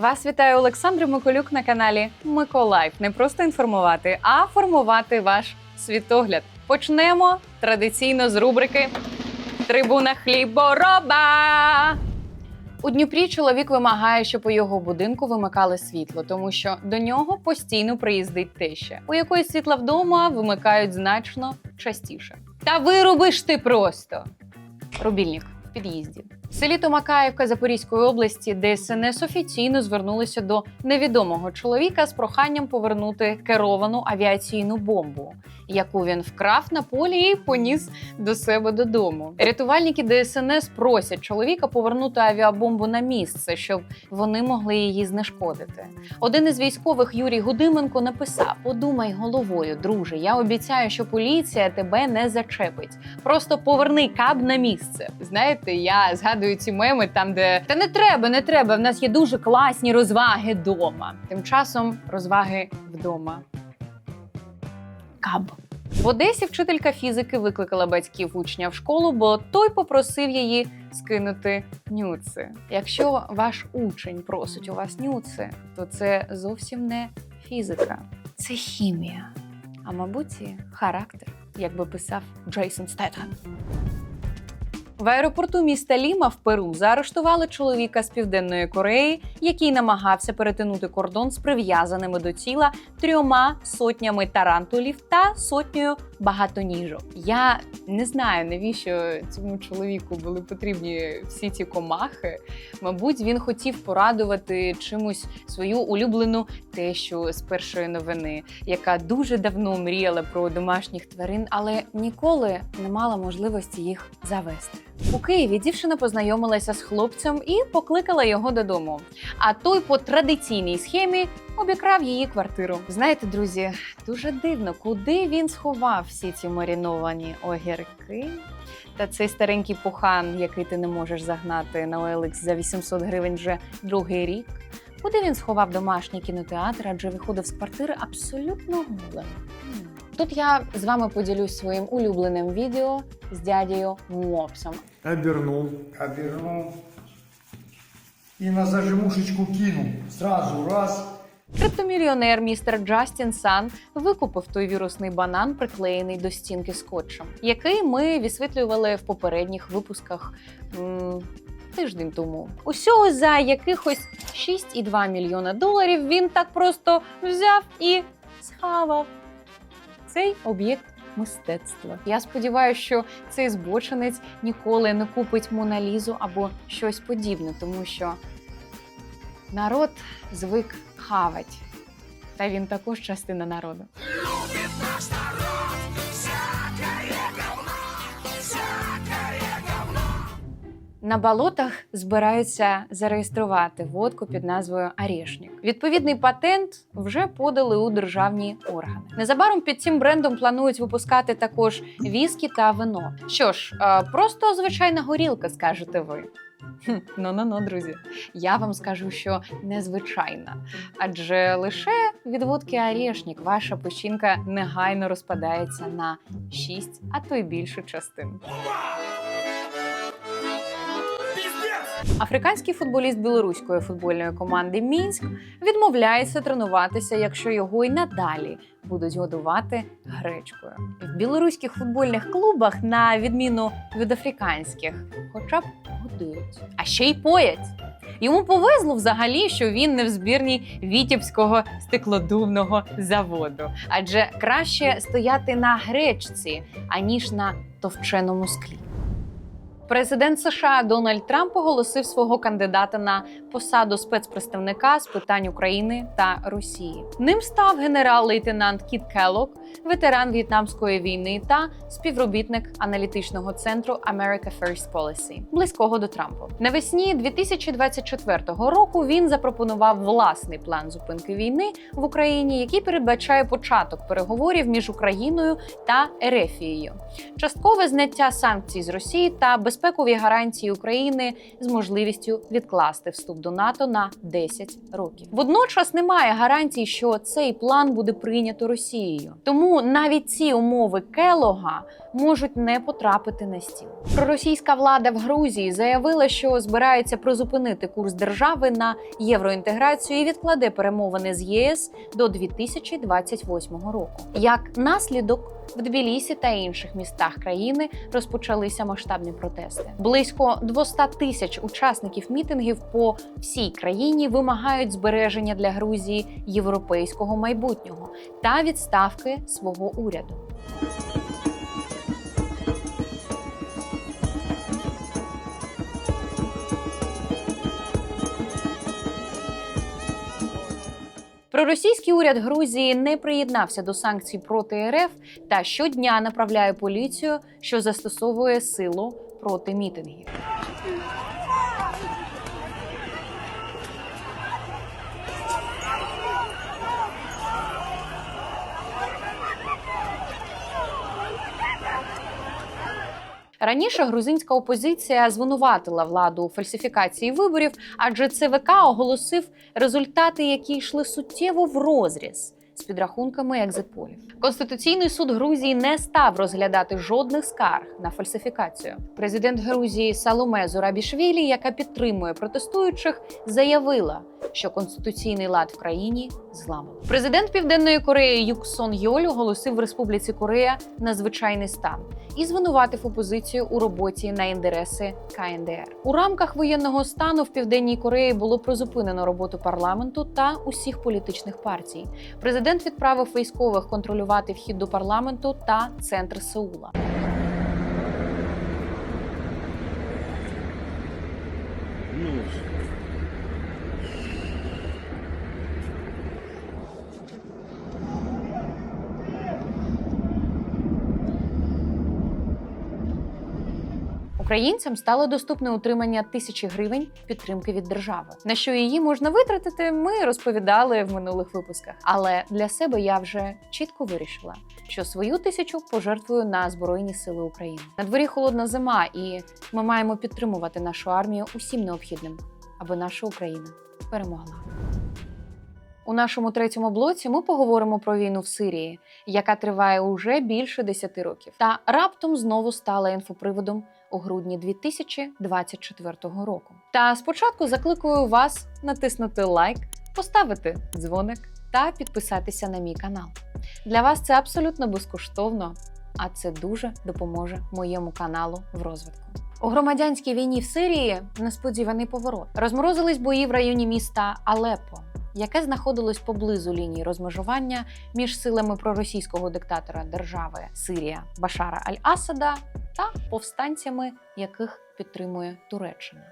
Вас вітає Олександр Миколюк на каналі Миколайф. Не просто інформувати, а формувати ваш світогляд. Почнемо традиційно з рубрики Трибуна хлібороба. У Дніпрі чоловік вимагає, щоб у його будинку вимикали світло, тому що до нього постійно приїздить теща, у якої світла вдома вимикають значно частіше. Та вирубиш ти просто рубільник в під'їзді. В селі Томакаївка Запорізької області ДСНС офіційно звернулися до невідомого чоловіка з проханням повернути керовану авіаційну бомбу, яку він вкрав на полі і поніс до себе додому. Рятувальники ДСНС просять чоловіка повернути авіабомбу на місце, щоб вони могли її знешкодити. Один із військових Юрій Гудименко написав: Подумай головою, друже. Я обіцяю, що поліція тебе не зачепить. Просто поверни каб на місце. Знаєте, я згадую ці меми там, де та не треба, не треба. В нас є дуже класні розваги вдома. Тим часом розваги вдома. Каб. В Одесі вчителька фізики викликала батьків учня в школу, бо той попросив її скинути нюци. Якщо ваш учень просить у вас нюци, то це зовсім не фізика, це хімія. А мабуть, характер, як би писав Джейсон Стетхем. В аеропорту міста Ліма в Перу заарештували чоловіка з південної Кореї, який намагався перетинути кордон з прив'язаними до тіла трьома сотнями тарантулів та сотнею багатоніжок. Я не знаю, навіщо цьому чоловіку були потрібні всі ці комахи. Мабуть, він хотів порадувати чимось свою улюблену тещу з першої новини, яка дуже давно мріяла про домашніх тварин, але ніколи не мала можливості їх завести. У Києві дівчина познайомилася з хлопцем і покликала його додому. А той по традиційній схемі обікрав її квартиру. Знаєте, друзі, дуже дивно, куди він сховав всі ці мариновані огірки. Та цей старенький пухан, який ти не можеш загнати на OLX за 800 гривень вже другий рік. Куди він сховав домашній кінотеатр, адже виходив з квартири абсолютно голим. Тут я з вами поділюсь своїм улюбленим відео з дядею Мопсом. Обернул. обернул и на зажимушечку кинул. Сразу раз. Криптомільйонер містер Джастін Сан викупив той вірусний банан, приклеєний до стінки скотчем, який ми висвітлювали в попередніх випусках м, тиждень тому. Усього за якихось 6,2 мільйона доларів він так просто взяв і схавав цей об'єкт. Мистецтва. Я сподіваюся, що цей збочинець ніколи не купить Моналізу або щось подібне, тому що народ звик хавать. Та він також частина народу. На болотах збираються зареєструвати водку під назвою Арішнік. Відповідний патент вже подали у державні органи. Незабаром під цим брендом планують випускати також віскі та вино. Що ж, е, просто звичайна горілка, скажете ви. Ну ну ну, друзі. Я вам скажу, що незвичайна, адже лише від водки Арішнік ваша печінка негайно розпадається на 6, а то й більше частин. Африканський футболіст білоруської футбольної команди Мінськ відмовляється тренуватися, якщо його й надалі будуть годувати гречкою. В білоруських футбольних клубах, на відміну від африканських, хоча б годують, а ще й поять. Йому повезло взагалі, що він не в збірній Вітівського стеклодувного заводу, адже краще стояти на гречці, аніж на товченому склі. Президент США Дональд Трамп оголосив свого кандидата на посаду спецпредставника з питань України та Росії. Ним став генерал-лейтенант Кіт Келлок, ветеран в'єтнамської війни та співробітник аналітичного центру America First Policy, близького до Трампа. Навесні 2024 року він запропонував власний план зупинки війни в Україні, який передбачає початок переговорів між Україною та Ерефією, часткове зняття санкцій з Росії та безпекове безпекові гарантії України з можливістю відкласти вступ до НАТО на 10 років. Водночас немає гарантій, що цей план буде прийнято Росією. Тому навіть ці умови Келога можуть не потрапити на стіл. Проросійська влада в Грузії заявила, що збирається призупинити курс держави на євроінтеграцію і відкладе перемовини з ЄС до 2028 року. Як наслідок. В Тбілісі та інших містах країни розпочалися масштабні протести. Близько 200 тисяч учасників мітингів по всій країні вимагають збереження для Грузії європейського майбутнього та відставки свого уряду. Проросійський уряд Грузії не приєднався до санкцій проти РФ та щодня направляє поліцію, що застосовує силу проти мітингів. Раніше грузинська опозиція звинуватила владу у фальсифікації виборів, адже ЦВК оголосив результати, які йшли суттєво в розріз з підрахунками екзитполів. Конституційний суд Грузії не став розглядати жодних скарг на фальсифікацію. Президент Грузії Саломе Зурабішвілі, яка підтримує протестуючих, заявила, що конституційний лад в країні зламано. Президент Південної Кореї Юк Сон Йоль оголосив в Республіці Корея надзвичайний стан і звинуватив опозицію у роботі на інтереси КНДР. У рамках воєнного стану в південній Кореї було призупинено роботу парламенту та усіх політичних партій. Президент відправив військових контролювати вхід до парламенту та центр Сеула. Українцям стало доступне утримання тисячі гривень підтримки від держави. На що її можна витратити, ми розповідали в минулих випусках. Але для себе я вже чітко вирішила, що свою тисячу пожертвую на Збройні Сили України. На дворі холодна зима, і ми маємо підтримувати нашу армію усім необхідним, аби наша Україна перемогла. У нашому третьому блоці ми поговоримо про війну в Сирії, яка триває уже більше 10 років, та раптом знову стала інфоприводом у грудні 2024 року. Та спочатку закликаю вас натиснути лайк, поставити дзвоник та підписатися на мій канал. Для вас це абсолютно безкоштовно, а це дуже допоможе моєму каналу в розвитку. У громадянській війні в Сирії несподіваний поворот. Розморозились бої в районі міста Алеппо, яке знаходилось поблизу лінії розмежування між силами проросійського диктатора держави Сирія Башара Аль-Асада та повстанцями, яких підтримує Туреччина.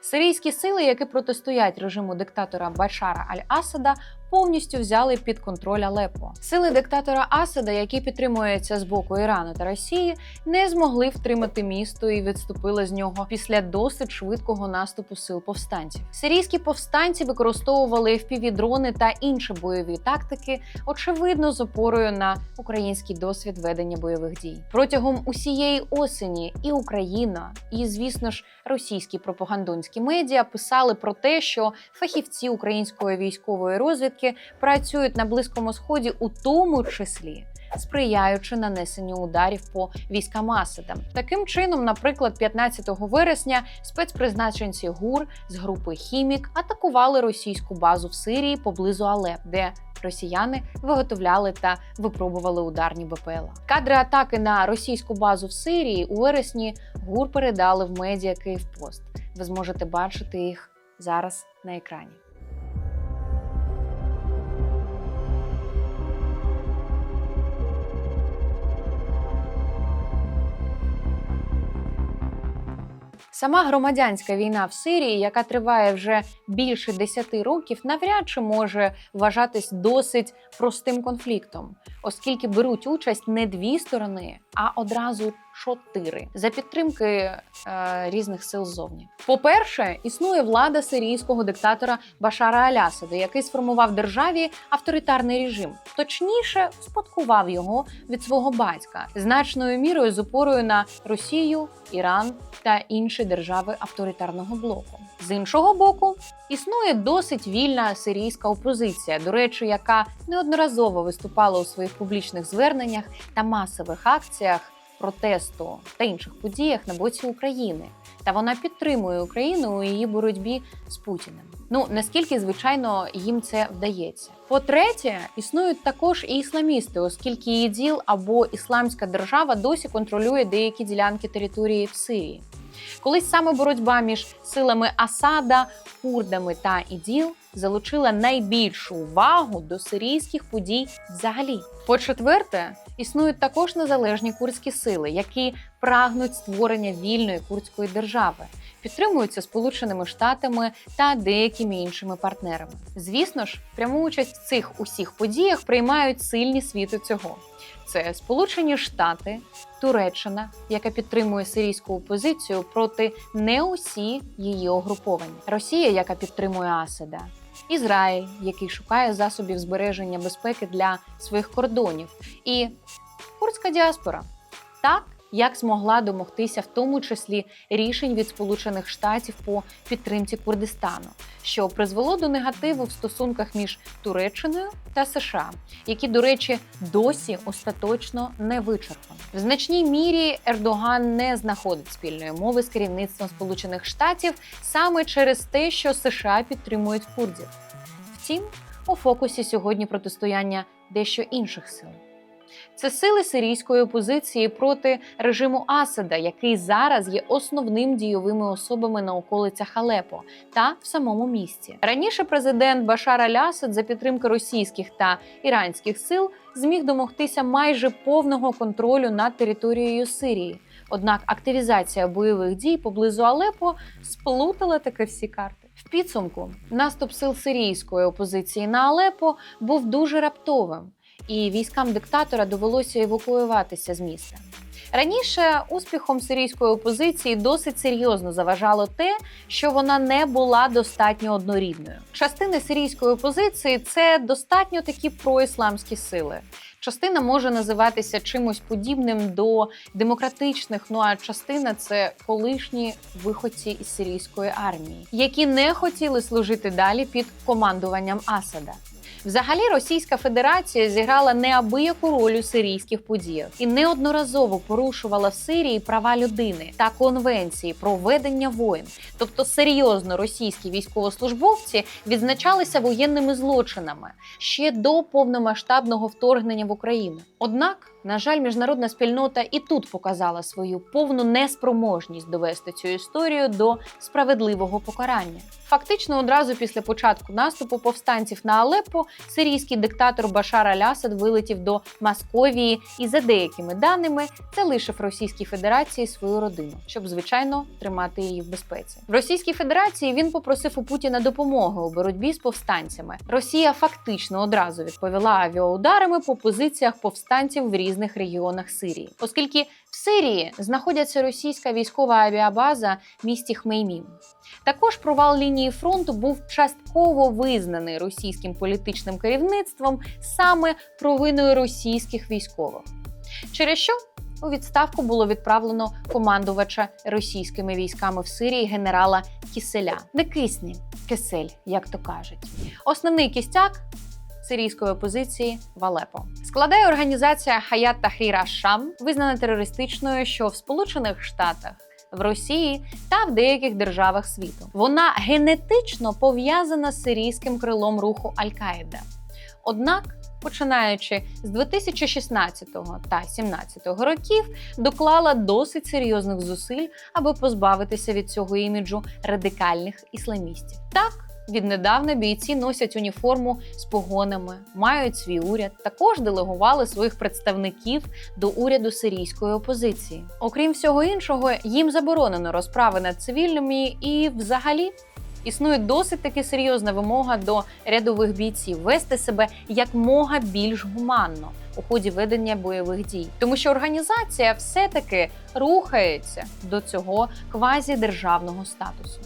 Сирійські сили, які протистоять режиму диктатора Башара Аль-Асада, повністю взяли під контроль Алеппо. Сили диктатора Асада, які підтримуються з боку Ірану та Росії, не змогли втримати місто і відступили з нього після досить швидкого наступу сил повстанців. Сирійські повстанці використовували FPV-дрони та інші бойові тактики, очевидно, з опорою на український досвід ведення бойових дій. Протягом усієї осені і Україна, і звісно ж російські пропагандонські медіа писали про те, що фахівці української військової розвідки працюють на близькому сході, у тому числі. Сприяючи нанесенню ударів по військам Асада. Таким чином, наприклад, 15 вересня спецпризначенці ГУР з групи Хімік атакували російську базу в Сирії поблизу Алеп, де росіяни виготовляли та випробували ударні БПЛА. Кадри атаки на російську базу в Сирії у вересні ГУР передали в медіа Київпост. Ви зможете бачити їх зараз на екрані. Сама громадянська війна в Сирії, яка триває вже більше 10 років, навряд чи може вважатись досить простим конфліктом, оскільки беруть участь не дві сторони, а одразу чотири за підтримки е, різних сил ззовні. По-перше, існує влада сирійського диктатора Башара Алясада, який сформував державі авторитарний режим, точніше, спадкував його від свого батька значною мірою з опорою на Росію, Іран та інші держави авторитарного блоку. З іншого боку, існує досить вільна сирійська опозиція, до речі, яка неодноразово виступала у своїх публічних зверненнях та масових акціях протесту та інших подіях на боці України. Та вона підтримує Україну у її боротьбі з Путіним. Ну наскільки звичайно їм це вдається. По-третє, існують також і ісламісти, оскільки ІДІЛ або Ісламська держава досі контролює деякі ділянки території в Сирії. Колись саме боротьба між силами Асада, курдами та іділ залучила найбільшу увагу до сирійських подій взагалі. По-четверте, існують також незалежні курдські сили, які прагнуть створення вільної курдської держави, підтримуються Сполученими Штатами та деякими іншими партнерами. Звісно ж, пряму участь в цих усіх подіях приймають сильні світу цього. Це Сполучені Штати, Туреччина, яка підтримує сирійську опозицію проти не усі її угруповання, Росія, яка підтримує Асада, Ізраїль, який шукає засобів збереження безпеки для своїх кордонів, і курдська діаспора. Так, як змогла домогтися, в тому числі рішень від Сполучених Штатів по підтримці Курдистану, що призвело до негативу в стосунках між Туреччиною та США, які, до речі, досі остаточно не вичерпані. В значній мірі Ердоган не знаходить спільної мови з керівництвом Сполучених Штатів саме через те, що США підтримують курдів. Втім, у фокусі сьогодні протистояння дещо інших сил. Це сили сирійської опозиції проти режиму Асада, який зараз є основним дійовими особами на околицях Алепо та в самому місті. Раніше президент Башар Аль-Асад за підтримки російських та іранських сил зміг домогтися майже повного контролю над територією Сирії. Однак активізація бойових дій поблизу Алепо сплутала таки всі карти. В підсумку наступ сил сирійської опозиції на Алепо був дуже раптовим і військам диктатора довелося евакуюватися з міста. Раніше успіхом сирійської опозиції досить серйозно заважало те, що вона не була достатньо однорідною. Частини сирійської опозиції це достатньо такі проісламські сили. Частина може називатися чимось подібним до демократичних. Ну а частина це колишні виходці із сирійської армії, які не хотіли служити далі під командуванням Асада. Взагалі, Російська Федерація зіграла неабияку роль у сирійських подіях і неодноразово порушувала в Сирії права людини та конвенції про ведення воєн. Тобто серйозно російські військовослужбовці відзначалися воєнними злочинами ще до повномасштабного вторгнення в Україну. Однак, на жаль, міжнародна спільнота і тут показала свою повну неспроможність довести цю історію до справедливого покарання. Фактично, одразу після початку наступу повстанців на Алеппо сирійський диктатор Башар Аль-Асад вилетів до Масковії і, за деякими даними, залишив Російській Федерації свою родину, щоб звичайно тримати її в безпеці. В Російській Федерації він попросив у Путіна допомоги у боротьбі з повстанцями. Росія фактично одразу відповіла авіаударами по позиціях повстанців в різних регіонах Сирії, оскільки в Сирії знаходиться російська військова авіабаза в місті Хмеймім. Також провал лінії фронту був частково визнаний російським політичним керівництвом саме провиною російських військових, через що у відставку було відправлено командувача російськими військами в Сирії генерала Кіселя. Не кисні кисель, як то кажуть. Основний кістяк сирійської опозиції в Алепо. Складає організація Хаят Тахрір Аш-Шам, визнана терористичною, що в Сполучених Штатах. В Росії та в деяких державах світу вона генетично пов'язана з сирійським крилом руху Аль-Каїда. Однак, починаючи з 2016 та 2017 років, доклала досить серйозних зусиль, аби позбавитися від цього іміджу радикальних ісламістів. Так, Віднедавна бійці носять уніформу з погонами, мають свій уряд. Також делегували своїх представників до уряду сирійської опозиції. Окрім всього іншого, їм заборонено розправи над цивільними і, взагалі, Існує досить таки серйозна вимога до рядових бійців вести себе якмога більш гуманно у ході ведення бойових дій, тому що організація все-таки рухається до цього квазідержавного статусу.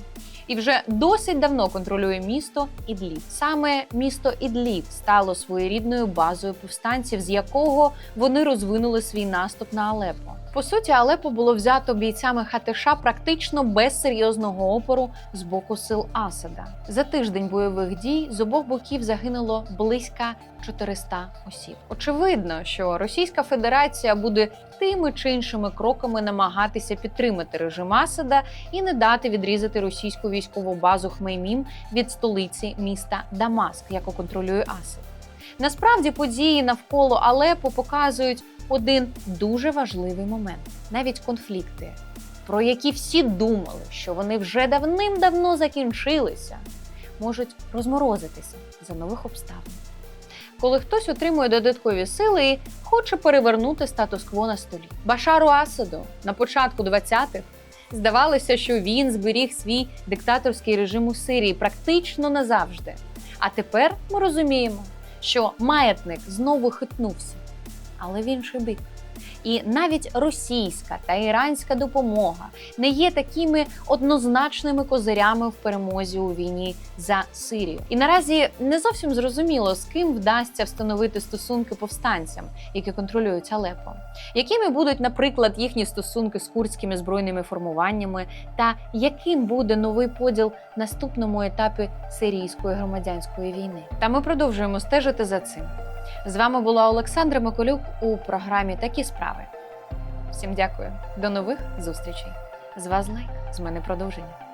І вже досить давно контролює місто Ідліб. Саме місто Ідліб стало своєрідною базою повстанців, з якого вони розвинули свій наступ на Алепо. По суті, Алепо було взято бійцями ХТШ практично без серйозного опору з боку сил Асада. За тиждень бойових дій з обох боків загинуло близько 400 осіб. Очевидно, що Російська Федерація буде тими чи іншими кроками намагатися підтримати режим Асада і не дати відрізати російську військову базу Хмеймім від столиці міста Дамаск, яку контролює Асад. Насправді події навколо Алепо показують один дуже важливий момент: навіть конфлікти, про які всі думали, що вони вже давним-давно закінчилися, можуть розморозитися за нових обставин. Коли хтось отримує додаткові сили і хоче перевернути статус-кво на столі. Башару Асаду на початку 20-х здавалося, що він зберіг свій диктаторський режим у Сирії практично назавжди. А тепер ми розуміємо, що маятник знову хитнувся, але в інший бік. І навіть російська та іранська допомога не є такими однозначними козирями в перемозі у війні за Сирію. І наразі не зовсім зрозуміло, з ким вдасться встановити стосунки повстанцям, які контролюють Алепо, якими будуть, наприклад, їхні стосунки з курдськими збройними формуваннями, та яким буде новий поділ наступному етапі сирійської громадянської війни. Та ми продовжуємо стежити за цим. З вами була Олександра Миколюк у програмі Такі справи. Всім дякую, до нових зустрічей. З вас лайк, з мене продовження.